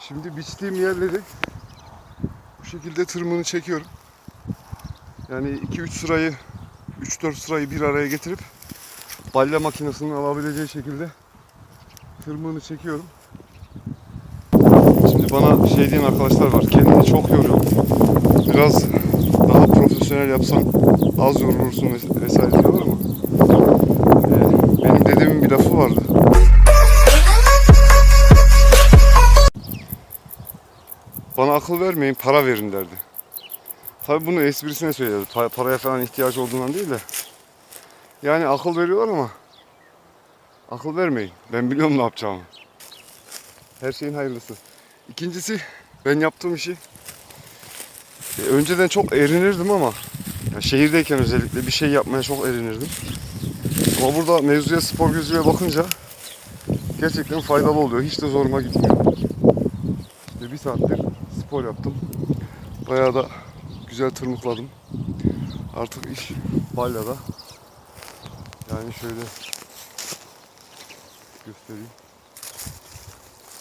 Şimdi biçtiğim yerleri bu şekilde tırmığını çekiyorum. Yani 2-3 sırayı 3-4 sırayı bir araya getirip balya makinesinin alabileceği şekilde tırmığını çekiyorum. Şimdi bana şey diyen arkadaşlar var. Kendini çok yoruyor. Biraz daha profesyonel yapsan az yorulursun ves- vesaire diyorlar ama e, benim dedemin bir lafı vardı. Akıl vermeyin, para verin derdi. Tabi bunu esprisine söylüyordu. Pa- paraya falan ihtiyaç olduğundan değil de. Yani akıl veriyorlar ama akıl vermeyin. Ben biliyorum ne yapacağımı. Her şeyin hayırlısı. İkincisi ben yaptığım işi e, önceden çok erinirdim ama ya şehirdeyken özellikle bir şey yapmaya çok erinirdim. Ama burada mevzuya spor gözüyle bakınca gerçekten faydalı oluyor. Hiç de zoruma gitmiyor. İşte bir saattir spor yaptım. Bayağı da güzel tırmıkladım. Artık iş balyada. Yani şöyle göstereyim.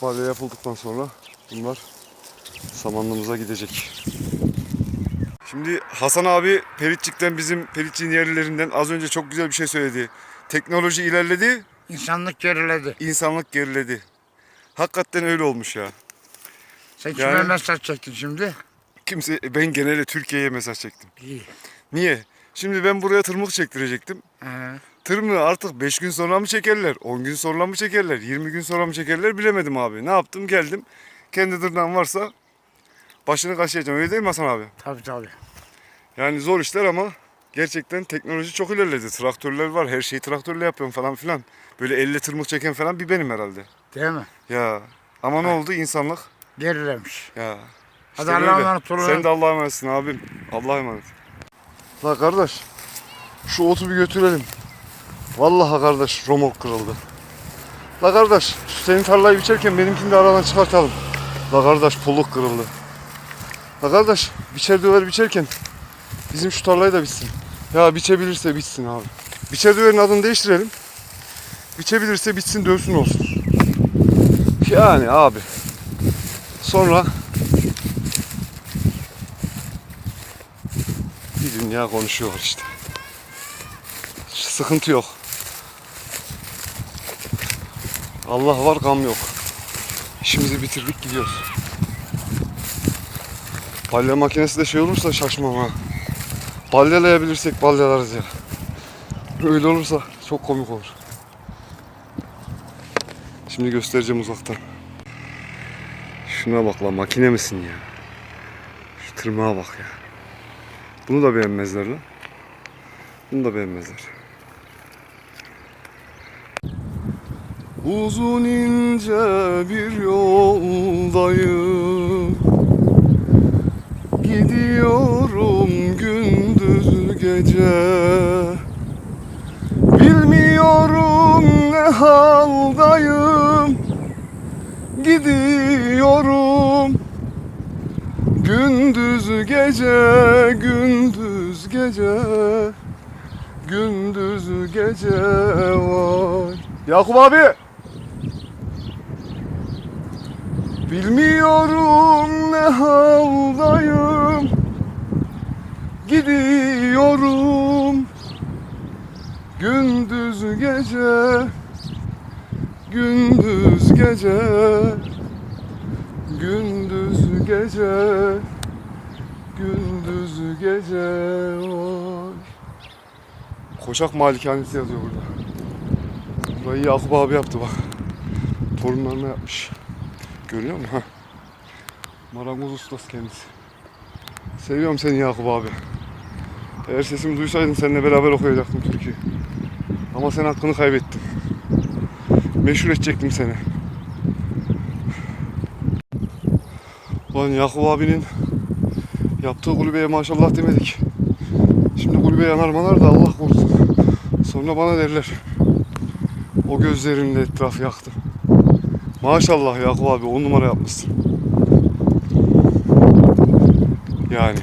Balya yapıldıktan sonra bunlar samanlığımıza gidecek. Şimdi Hasan abi Peritçik'ten bizim Peritçik'in yerlilerinden az önce çok güzel bir şey söyledi. Teknoloji ilerledi, İnsanlık geriledi. insanlık geriledi. Hakikaten öyle olmuş ya. Sen kime Yani- mesaj çektin şimdi? Kimse ben genelde Türkiye'ye mesaj çektim. İyi. Niye? Şimdi ben buraya tırmık çektirecektim. He. Tırmığı artık 5 gün sonra mı çekerler, 10 gün sonra mı çekerler, 20 gün sonra mı çekerler bilemedim abi. Ne yaptım? Geldim. Kendi tırnağım varsa başını kaşıyacağım. Öyle değil mi Hasan abi? Tabii tabii. Yani zor işler ama gerçekten teknoloji çok ilerledi. Traktörler var. Her şeyi traktörle yapıyorum falan filan. Böyle elle tırmık çeken falan bir benim herhalde. Değil mi? Ya ama ne oldu insanlık? Gerilemiş. Ya. Hadi Allah'a emanet olun. Sen de Allah'a emanetsin abim. Allah'a emanet. La kardeş. Şu otu bir götürelim. Vallahi kardeş romok kırıldı. La kardeş şu senin tarlayı biçerken benimkini de aradan çıkartalım. La kardeş pulluk kırıldı. La kardeş biçer döver biçerken bizim şu tarlayı da bitsin. Ya biçebilirse bitsin abi. Biçer döverin adını değiştirelim. Biçebilirse bitsin dövsün olsun. Yani abi. Sonra bir dünya konuşuyor işte. Sıkıntı yok. Allah var gam yok. İşimizi bitirdik gidiyoruz. Balya makinesi de şey olursa şaşmam ha. Balyalayabilirsek balyalarız ya. Öyle olursa çok komik olur. Şimdi göstereceğim uzaktan. Şuna bak lan makine misin ya? Şu tırmağa bak ya. Bunu da beğenmezler lan. Bunu da beğenmezler. Uzun ince bir yoldayım Gidiyorum gündüz gece Bilmiyorum ne haldayım Gidiyorum Gündüz gece, gündüz gece, gündüz gece vay. Yakup abi. Bilmiyorum ne haldayım. Gidiyorum. Gündüz gece, gündüz gece. Gündüz gece Gündüz gece vay Koçak Malikanesi yazıyor burada. Burayı Yakup abi yaptı bak. Torunlarına yapmış. Görüyor musun? Heh. Marangoz ustası kendisi. Seviyorum seni Yakup abi. Eğer sesimi duysaydın seninle beraber okuyacaktım türküyü. Ama sen hakkını kaybettin. Meşhur edecektim seni. Ulan Yakup abinin yaptığı kulübeye maşallah demedik. Şimdi kulübe yanar manar da Allah korusun. Sonra bana derler. O gözlerinle etrafı yaktı. Maşallah Yakup abi on numara yapmışsın. Yani